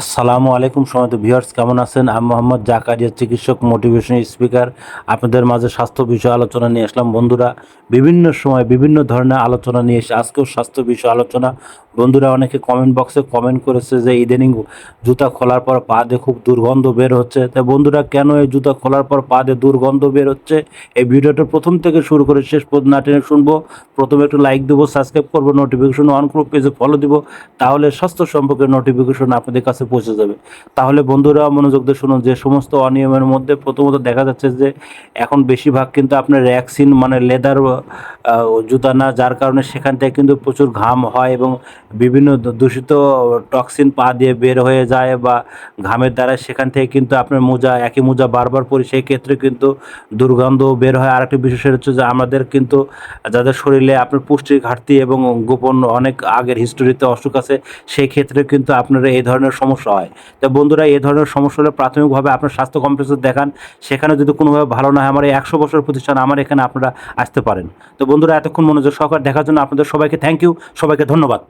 আসসালামু আলাইকুম সময় ভিউয়ার্স, কেমন আছেন? আমি মোহাম্মদ জাকারিয়া, চিকিৎসক মোটিভেশন স্পিকার আপনাদের মাঝে স্বাস্থ্য বিষয়ে আলোচনা নিয়ে আসলাম। বন্ধুরা, বিভিন্ন সময় বিভিন্ন ধরনের আলোচনা নিয়ে এসে আজকেও স্বাস্থ্য বিষয়ে আলোচনা। বন্ধুরা, অনেকে কমেন্ট বক্সে কমেন্ট করেছে যে, ইদানিং জুতা খোলার পর পা দিয়ে খুব দুর্গন্ধ বের হচ্ছে। তাই বন্ধুরা, কেন এই জুতা খোলার পর পা দিয়ে দুর্গন্ধ বের হচ্ছে? এই ভিডিওটা প্রথম থেকে শুরু করে শেষ পর্যন্ত না টেনে শুনব। প্রথমে একটু লাইক দেবো সাবস্ক্রাইব করব নোটিফিকেশন অন করব পেজে ফলো দিব। তাহলে স্বাস্থ্য সম্পর্কে নোটিফিকেশন আপনাদের কাছে পৌঁছে যাবে। তাহলে বন্ধুরা মনোযোগ দিয়ে শুনুন, যে সমস্ত অনিয়মের মধ্যে প্রথমত দেখা যাচ্ছে যে এখন বেশিরভাগ কিন্তু আপনার র্যাক্সিন মানে লেদার জুতা না, যার কারণে সেখান থেকে কিন্তু প্রচুর ঘাম হয় এবং বিভিন্ন দূষিত টক্সিন পা দিয়ে বের হয়ে যায় বা ঘামের দ্বারা সেখান থেকে কিন্তু আপনার মোজা, একই মোজা বারবার পরি, সেই ক্ষেত্রে কিন্তু দুর্গন্ধ বের হয়। আরেকটি বিশেষ হচ্ছে যে আমাদের কিন্তু যাদের শরীরে আপনার পুষ্টির ঘাটতি এবং গোপন অনেক আগের হিস্টোরিতে অসুখ আছে, সেই ক্ষেত্রে কিন্তু আপনার এই ধরনের সমস্যা হয়। তো বন্ধুরা এই ধরনের সমস্যা হলে প্রাথমিকভাবে আপনার স্বাস্থ্য কমপ্লেক্সে দেখান। সেখানে যদি কোনোভাবে ভালো না হয়, আমার এই একশো বছর প্রতিষ্ঠান, আমার এখানে আপনারা আসতে পারেন। তো বন্ধুরা, এতক্ষণ মনোযোগ সহকার দেখার জন্য আপনাদের সবাইকে থ্যাংক ইউ সবাইকে ধন্যবাদ।